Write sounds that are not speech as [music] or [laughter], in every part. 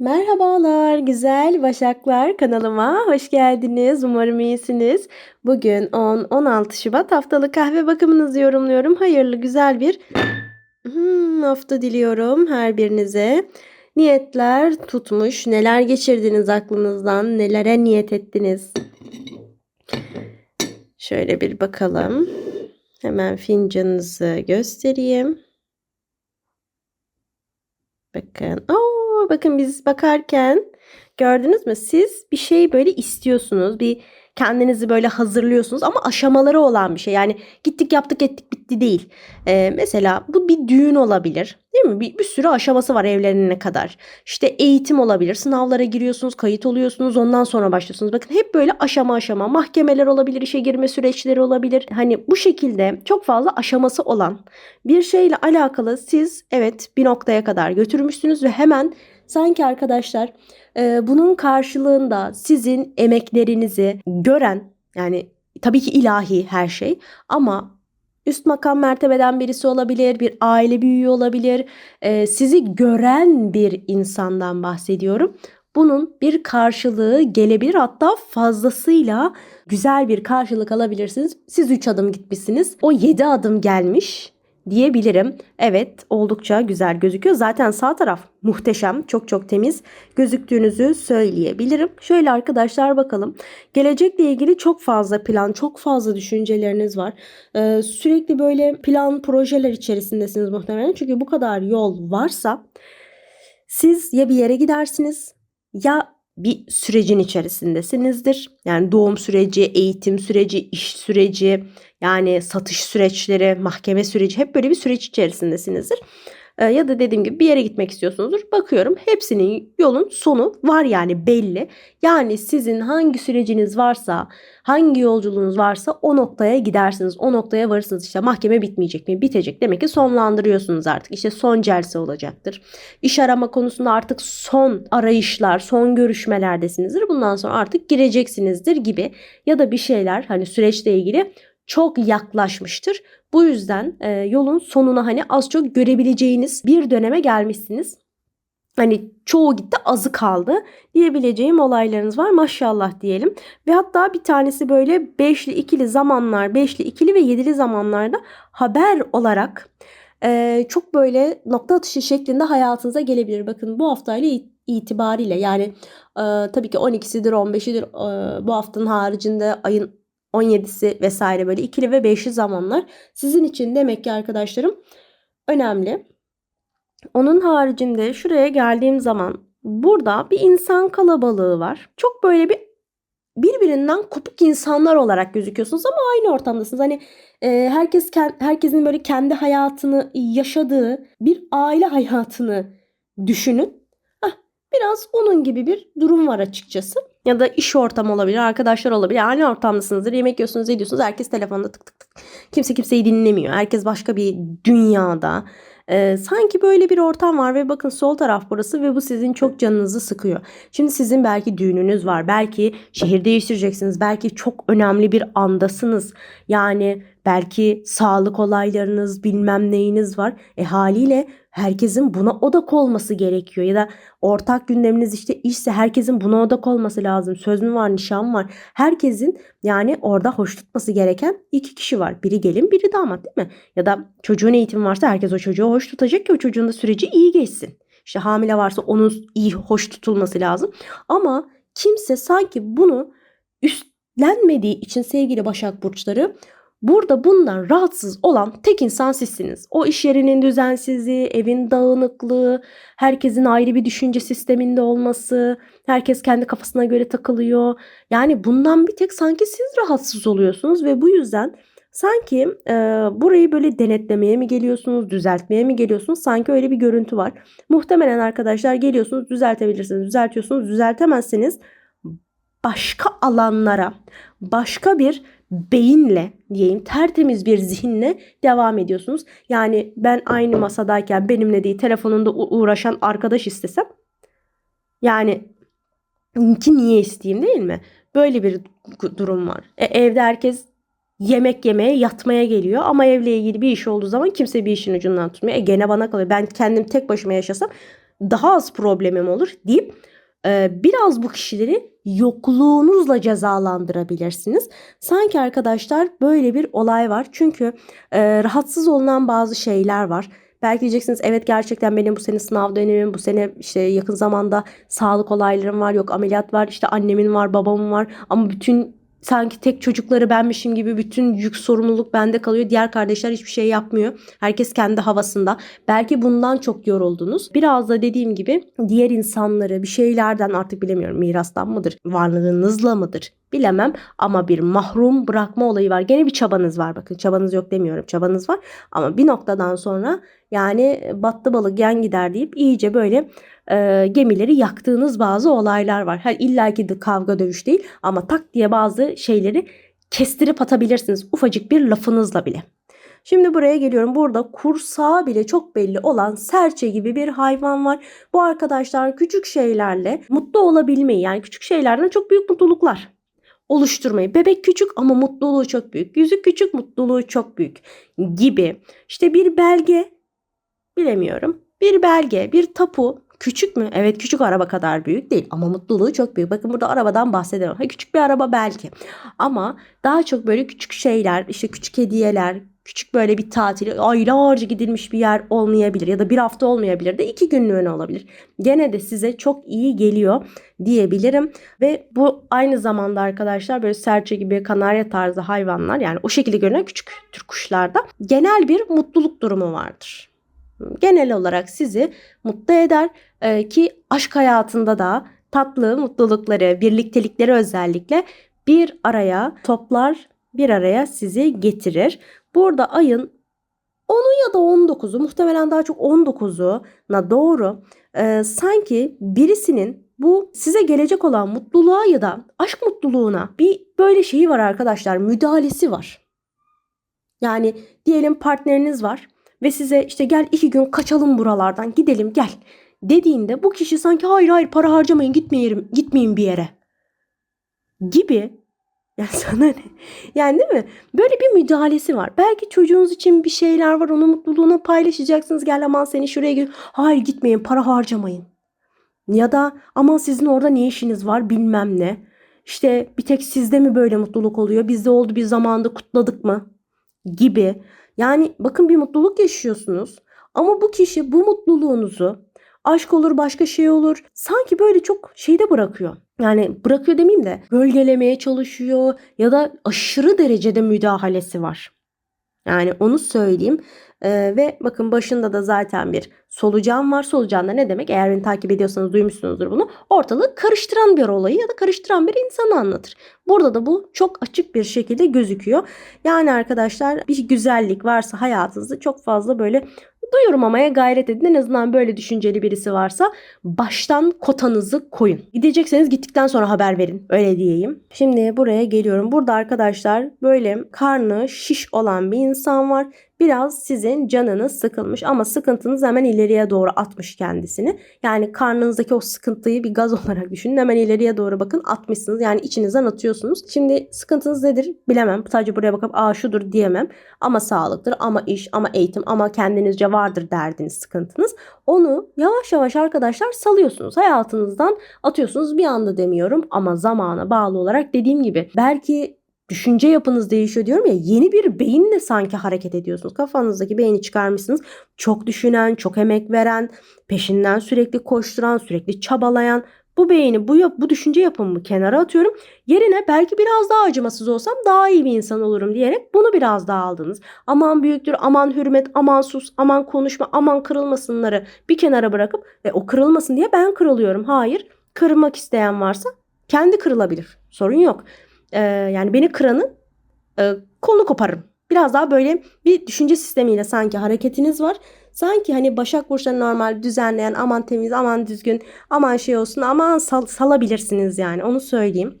Merhabalar güzel Başaklar kanalıma hoş geldiniz. Umarım iyisiniz. Bugün 10-16 Şubat haftalık kahve bakımınızı yorumluyorum. Hayırlı güzel bir hmm, hafta diliyorum her birinize. Niyetler tutmuş. Neler geçirdiniz aklınızdan? Nelere niyet ettiniz? Şöyle bir bakalım. Hemen fincanınızı göstereyim. Bakın. Oo, bakın biz bakarken gördünüz mü? Siz bir şey böyle istiyorsunuz. Bir kendinizi böyle hazırlıyorsunuz ama aşamaları olan bir şey. Yani gittik yaptık ettik bitti değil. Ee, mesela bu bir düğün olabilir. Değil mi? Bir, bir sürü aşaması var evlenene kadar. İşte eğitim olabilir. Sınavlara giriyorsunuz, kayıt oluyorsunuz, ondan sonra başlıyorsunuz. Bakın hep böyle aşama aşama. Mahkemeler olabilir, işe girme süreçleri olabilir. Hani bu şekilde çok fazla aşaması olan bir şeyle alakalı siz evet bir noktaya kadar götürmüşsünüz ve hemen sanki arkadaşlar e, bunun karşılığında sizin emeklerinizi gören yani tabii ki ilahi her şey ama üst makam mertebeden birisi olabilir, bir aile büyüğü olabilir, e, sizi gören bir insandan bahsediyorum. Bunun bir karşılığı gelebilir hatta fazlasıyla güzel bir karşılık alabilirsiniz. Siz 3 adım gitmişsiniz. O 7 adım gelmiş diyebilirim. Evet oldukça güzel gözüküyor. Zaten sağ taraf muhteşem. Çok çok temiz gözüktüğünüzü söyleyebilirim. Şöyle arkadaşlar bakalım. Gelecekle ilgili çok fazla plan, çok fazla düşünceleriniz var. Ee, sürekli böyle plan, projeler içerisindesiniz muhtemelen. Çünkü bu kadar yol varsa siz ya bir yere gidersiniz ya bir sürecin içerisindesinizdir. Yani doğum süreci, eğitim süreci, iş süreci, yani satış süreçleri, mahkeme süreci hep böyle bir süreç içerisindesinizdir. Ee, ya da dediğim gibi bir yere gitmek istiyorsunuzdur. Bakıyorum hepsinin yolun sonu var yani belli. Yani sizin hangi süreciniz varsa, hangi yolculuğunuz varsa o noktaya gidersiniz. O noktaya varırsınız. İşte mahkeme bitmeyecek mi? Bitecek. Demek ki sonlandırıyorsunuz artık. İşte son celse olacaktır. İş arama konusunda artık son arayışlar, son görüşmelerdesinizdir. Bundan sonra artık gireceksinizdir gibi ya da bir şeyler hani süreçle ilgili çok yaklaşmıştır. Bu yüzden e, yolun sonuna hani az çok görebileceğiniz bir döneme gelmişsiniz. Hani çoğu gitti azı kaldı diyebileceğim olaylarınız var maşallah diyelim. Ve hatta bir tanesi böyle beşli ikili zamanlar, beşli ikili ve yedili zamanlarda haber olarak e, çok böyle nokta atışı şeklinde hayatınıza gelebilir. Bakın bu haftayla itibariyle yani e, tabii ki 12'sidir 15'idir e, bu haftanın haricinde ayın 17'si vesaire böyle ikili ve beşli zamanlar sizin için demek ki arkadaşlarım önemli. Onun haricinde şuraya geldiğim zaman burada bir insan kalabalığı var. Çok böyle bir birbirinden kopuk insanlar olarak gözüküyorsunuz ama aynı ortamdasınız. Hani e, herkes herkesin böyle kendi hayatını yaşadığı bir aile hayatını düşünün. Heh, biraz onun gibi bir durum var açıkçası. Ya da iş ortamı olabilir, arkadaşlar olabilir. Aynı ortamdasınızdır. Yemek yiyorsunuz, ediyorsunuz. Herkes telefonda tık tık tık. Kimse kimseyi dinlemiyor. Herkes başka bir dünyada. Ee, sanki böyle bir ortam var ve bakın sol taraf burası ve bu sizin çok canınızı sıkıyor. Şimdi sizin belki düğününüz var. Belki şehir değiştireceksiniz. Belki çok önemli bir andasınız. Yani belki sağlık olaylarınız bilmem neyiniz var. E haliyle herkesin buna odak olması gerekiyor. Ya da ortak gündeminiz işte işse herkesin buna odak olması lazım. Söz mü var, nişan var. Herkesin yani orada hoş tutması gereken iki kişi var. Biri gelin, biri damat değil mi? Ya da çocuğun eğitimi varsa herkes o çocuğu hoş tutacak ki o çocuğun da süreci iyi geçsin. İşte hamile varsa onun iyi hoş tutulması lazım. Ama kimse sanki bunu üstlenmediği için sevgili Başak Burçları Burada bundan rahatsız olan tek insan sizsiniz. O iş yerinin düzensizliği, evin dağınıklığı, herkesin ayrı bir düşünce sisteminde olması, herkes kendi kafasına göre takılıyor. Yani bundan bir tek sanki siz rahatsız oluyorsunuz ve bu yüzden sanki e, burayı böyle denetlemeye mi geliyorsunuz, düzeltmeye mi geliyorsunuz? Sanki öyle bir görüntü var. Muhtemelen arkadaşlar geliyorsunuz, düzeltebilirsiniz, düzeltiyorsunuz, düzeltemezseniz başka alanlara, başka bir beyinle diyeyim tertemiz bir zihinle devam ediyorsunuz. Yani ben aynı masadayken benimle değil telefonunda uğraşan arkadaş istesem yani ki niye isteyeyim değil mi? Böyle bir durum var. E, evde herkes yemek yemeye, yatmaya geliyor ama evle ilgili bir iş olduğu zaman kimse bir işin ucundan tutmuyor. E gene bana kalıyor. Ben kendim tek başıma yaşasam daha az problemim olur deyip e, biraz bu kişileri yokluğunuzla cezalandırabilirsiniz. Sanki arkadaşlar böyle bir olay var. Çünkü e, rahatsız olunan bazı şeyler var. Belki diyeceksiniz evet gerçekten benim bu sene sınav dönemim, bu sene işte yakın zamanda sağlık olaylarım var, yok ameliyat var, işte annemin var, babamın var ama bütün sanki tek çocukları benmişim gibi bütün yük sorumluluk bende kalıyor. Diğer kardeşler hiçbir şey yapmıyor. Herkes kendi havasında. Belki bundan çok yoruldunuz. Biraz da dediğim gibi diğer insanları bir şeylerden artık bilemiyorum mirastan mıdır, varlığınızla mıdır bilemem ama bir mahrum bırakma olayı var. Gene bir çabanız var bakın çabanız yok demiyorum çabanız var ama bir noktadan sonra yani battı balık yan gider deyip iyice böyle e, gemileri yaktığınız bazı olaylar var. Her illaki de kavga dövüş değil ama tak diye bazı şeyleri kestirip atabilirsiniz ufacık bir lafınızla bile. Şimdi buraya geliyorum. Burada kursağı bile çok belli olan serçe gibi bir hayvan var. Bu arkadaşlar küçük şeylerle mutlu olabilmeyi yani küçük şeylerden çok büyük mutluluklar oluşturmayı. Bebek küçük ama mutluluğu çok büyük. Yüzük küçük, mutluluğu çok büyük gibi. İşte bir belge bilemiyorum. Bir belge, bir tapu Küçük mü? Evet küçük araba kadar büyük değil ama mutluluğu çok büyük. Bakın burada arabadan bahsedemem. Ha, küçük bir araba belki ama daha çok böyle küçük şeyler işte küçük hediyeler küçük böyle bir tatil aylarca gidilmiş bir yer olmayabilir ya da bir hafta olmayabilir de iki günlüğüne olabilir. Gene de size çok iyi geliyor diyebilirim ve bu aynı zamanda arkadaşlar böyle serçe gibi kanarya tarzı hayvanlar yani o şekilde görünen küçük tür kuşlarda genel bir mutluluk durumu vardır genel olarak sizi mutlu eder e, ki aşk hayatında da tatlı mutlulukları, birliktelikleri özellikle bir araya toplar, bir araya sizi getirir. Burada ayın 10'u ya da 19'u muhtemelen daha çok 19'una doğru e, sanki birisinin bu size gelecek olan mutluluğa ya da aşk mutluluğuna bir böyle şeyi var arkadaşlar müdahalesi var. Yani diyelim partneriniz var ve size işte gel iki gün kaçalım buralardan gidelim gel dediğinde bu kişi sanki hayır hayır para harcamayın gitmeyelim gitmeyin bir yere gibi yani [laughs] sana ne? Yani değil mi? Böyle bir müdahalesi var. Belki çocuğunuz için bir şeyler var. Onun mutluluğunu paylaşacaksınız. Gel aman seni şuraya git. Hayır gitmeyin. Para harcamayın. Ya da aman sizin orada ne işiniz var bilmem ne. İşte bir tek sizde mi böyle mutluluk oluyor? Bizde oldu bir zamanda kutladık mı? Gibi. Yani bakın bir mutluluk yaşıyorsunuz ama bu kişi bu mutluluğunuzu aşk olur başka şey olur sanki böyle çok şeyde bırakıyor. Yani bırakıyor demeyeyim de bölgelemeye çalışıyor ya da aşırı derecede müdahalesi var. Yani onu söyleyeyim. Ee, ve bakın başında da zaten bir solucan var. Solucan da ne demek? Eğer beni takip ediyorsanız duymuşsunuzdur bunu. Ortalığı karıştıran bir olayı ya da karıştıran bir insanı anlatır. Burada da bu çok açık bir şekilde gözüküyor. Yani arkadaşlar bir güzellik varsa hayatınızda çok fazla böyle duyurmamaya gayret edin. En azından böyle düşünceli birisi varsa baştan kotanızı koyun. Gidecekseniz gittikten sonra haber verin. Öyle diyeyim. Şimdi buraya geliyorum. Burada arkadaşlar böyle karnı şiş olan bir insan var biraz sizin canınız sıkılmış ama sıkıntınız hemen ileriye doğru atmış kendisini. Yani karnınızdaki o sıkıntıyı bir gaz [laughs] olarak düşünün. Hemen ileriye doğru bakın atmışsınız. Yani içinizden atıyorsunuz. Şimdi sıkıntınız nedir bilemem. Sadece buraya bakıp aa şudur diyemem. Ama sağlıktır ama iş ama eğitim ama kendinizce vardır derdiniz sıkıntınız. Onu yavaş yavaş arkadaşlar salıyorsunuz. Hayatınızdan atıyorsunuz bir anda demiyorum ama zamana bağlı olarak dediğim gibi belki düşünce yapınız değişiyor diyorum ya yeni bir beyinle sanki hareket ediyorsunuz. Kafanızdaki beyni çıkarmışsınız. Çok düşünen, çok emek veren, peşinden sürekli koşturan, sürekli çabalayan bu beyni, bu, bu düşünce yapımı kenara atıyorum. Yerine belki biraz daha acımasız olsam daha iyi bir insan olurum diyerek bunu biraz daha aldınız. Aman büyüktür, aman hürmet, aman sus, aman konuşma, aman kırılmasınları bir kenara bırakıp ve o kırılmasın diye ben kırılıyorum. Hayır, kırmak isteyen varsa kendi kırılabilir. Sorun yok e, yani beni kıranın e, kolunu koparırım. Biraz daha böyle bir düşünce sistemiyle sanki hareketiniz var. Sanki hani Başak Burçları normal düzenleyen aman temiz aman düzgün aman şey olsun aman sal, salabilirsiniz yani onu söyleyeyim.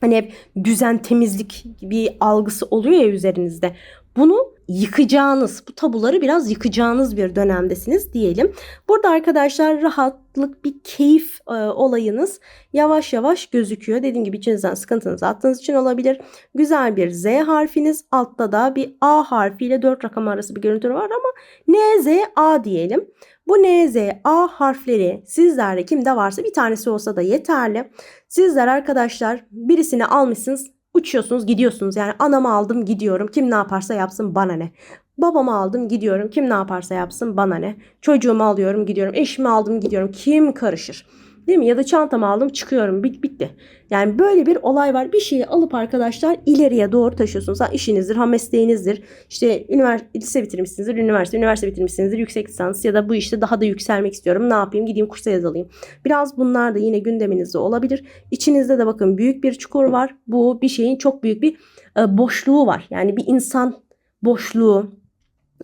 Hani hep düzen temizlik bir algısı oluyor ya üzerinizde. Bunu yıkacağınız, bu tabuları biraz yıkacağınız bir dönemdesiniz diyelim. Burada arkadaşlar rahatlık, bir keyif e, olayınız yavaş yavaş gözüküyor. Dediğim gibi içinizden sıkıntınızı attığınız için olabilir. Güzel bir Z harfiniz, altta da bir A harfiyle 4 rakam arası bir görüntü var ama N, Z, A diyelim. Bu N, Z, A harfleri sizlerde kimde varsa bir tanesi olsa da yeterli. Sizler arkadaşlar birisini almışsınız uçuyorsunuz gidiyorsunuz yani anamı aldım gidiyorum kim ne yaparsa yapsın bana ne. Babamı aldım gidiyorum kim ne yaparsa yapsın bana ne. Çocuğumu alıyorum gidiyorum eşimi aldım gidiyorum kim karışır. Değil mi? Ya da çantamı aldım çıkıyorum bit bitti. Yani böyle bir olay var. Bir şeyi alıp arkadaşlar ileriye doğru taşıyorsunuz. Ha işinizdir, ha mesleğinizdir. İşte üniversite, lise bitirmişsinizdir, üniversite, üniversite bitirmişsinizdir, yüksek lisans ya da bu işte daha da yükselmek istiyorum. Ne yapayım? Gideyim kursa yazılayım. Biraz bunlar da yine gündeminizde olabilir. İçinizde de bakın büyük bir çukur var. Bu bir şeyin çok büyük bir e, boşluğu var. Yani bir insan boşluğu,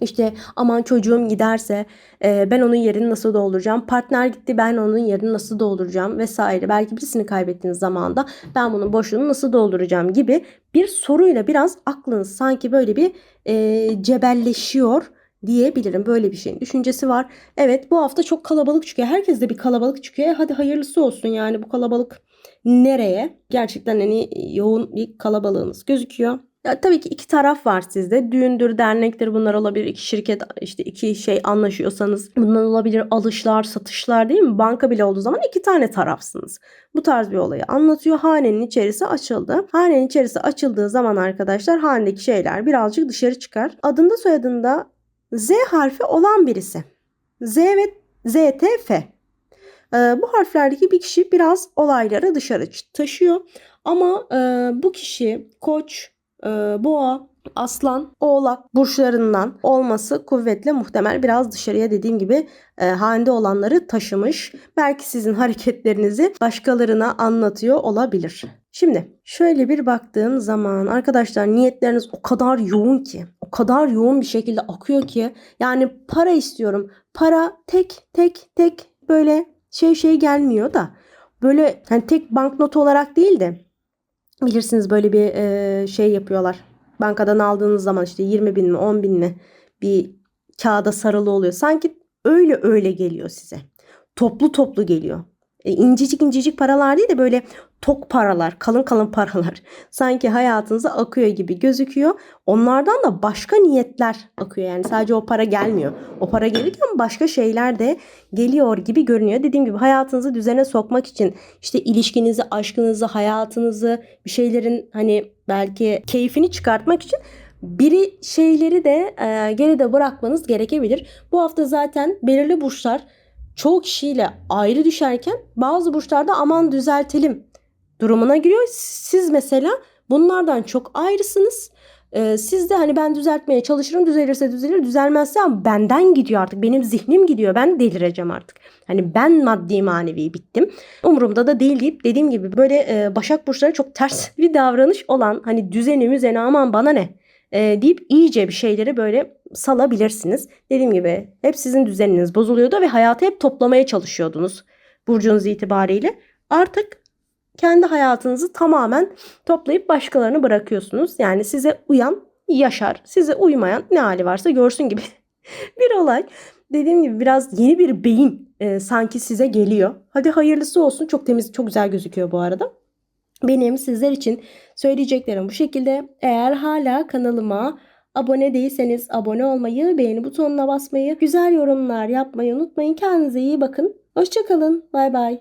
işte aman çocuğum giderse e, ben onun yerini nasıl dolduracağım? Partner gitti ben onun yerini nasıl dolduracağım vesaire. Belki birisini kaybettiğiniz zamanda ben bunun boşluğunu nasıl dolduracağım gibi bir soruyla biraz aklınız sanki böyle bir e, cebelleşiyor diyebilirim. Böyle bir şeyin düşüncesi var. Evet bu hafta çok kalabalık çıkıyor. Herkes de bir kalabalık çıkıyor. E, hadi hayırlısı olsun yani bu kalabalık nereye? Gerçekten hani yoğun bir kalabalığınız gözüküyor. Ya, tabii ki iki taraf var sizde. Düğündür, dernektir bunlar olabilir. İki şirket işte iki şey anlaşıyorsanız bunlar olabilir. Alışlar, satışlar değil mi? Banka bile olduğu zaman iki tane tarafsınız. Bu tarz bir olayı anlatıyor. Hanenin içerisi açıldı. Hanenin içerisi açıldığı zaman arkadaşlar hanedeki şeyler birazcık dışarı çıkar. Adında soyadında Z harfi olan birisi. Z ve ZTF. Ee, bu harflerdeki bir kişi biraz olayları dışarı taşıyor. Ama e, bu kişi koç, boğa, aslan, oğlak burçlarından olması kuvvetle muhtemel. Biraz dışarıya dediğim gibi e, halinde olanları taşımış. Belki sizin [laughs] hareketlerinizi başkalarına anlatıyor olabilir. Şimdi şöyle bir baktığım zaman arkadaşlar niyetleriniz o kadar yoğun ki, o kadar yoğun bir şekilde akıyor ki yani para istiyorum. Para tek tek tek böyle şey şey gelmiyor da böyle hani tek banknot olarak değil de bilirsiniz böyle bir e, şey yapıyorlar. Bankadan aldığınız zaman işte 20 bin mi 10 bin mi bir kağıda sarılı oluyor. Sanki öyle öyle geliyor size. Toplu toplu geliyor. E, incecik incecik paralar değil de böyle tok paralar, kalın kalın paralar [laughs] sanki hayatınıza akıyor gibi gözüküyor. Onlardan da başka niyetler akıyor. Yani sadece o para gelmiyor. O para gelirken başka şeyler de geliyor gibi görünüyor. Dediğim gibi hayatınızı düzene sokmak için işte ilişkinizi, aşkınızı, hayatınızı bir şeylerin hani belki keyfini çıkartmak için biri şeyleri de e, geride bırakmanız gerekebilir. Bu hafta zaten belirli burçlar çoğu kişiyle ayrı düşerken bazı burçlarda aman düzeltelim durumuna giriyor. Siz mesela bunlardan çok ayrısınız. Ee, siz de hani ben düzeltmeye çalışırım düzelirse düzelir düzelmezse benden gidiyor artık benim zihnim gidiyor ben delireceğim artık. Hani ben maddi manevi bittim umurumda da değil deyip dediğim gibi böyle e, Başak Burçları çok ters [laughs] bir davranış olan hani düzeni müzeni aman bana ne e, deyip iyice bir şeyleri böyle salabilirsiniz. Dediğim gibi hep sizin düzeniniz bozuluyordu ve hayatı hep toplamaya çalışıyordunuz burcunuz itibariyle. Artık kendi hayatınızı tamamen toplayıp başkalarını bırakıyorsunuz. Yani size uyan yaşar, size uymayan ne hali varsa görsün gibi [laughs] bir olay. Dediğim gibi biraz yeni bir beyin e, sanki size geliyor. Hadi hayırlısı olsun. Çok temiz, çok güzel gözüküyor bu arada. Benim sizler için söyleyeceklerim bu şekilde. Eğer hala kanalıma abone değilseniz abone olmayı, beğeni butonuna basmayı, güzel yorumlar yapmayı unutmayın. Kendinize iyi bakın. Hoşçakalın. Bay bay.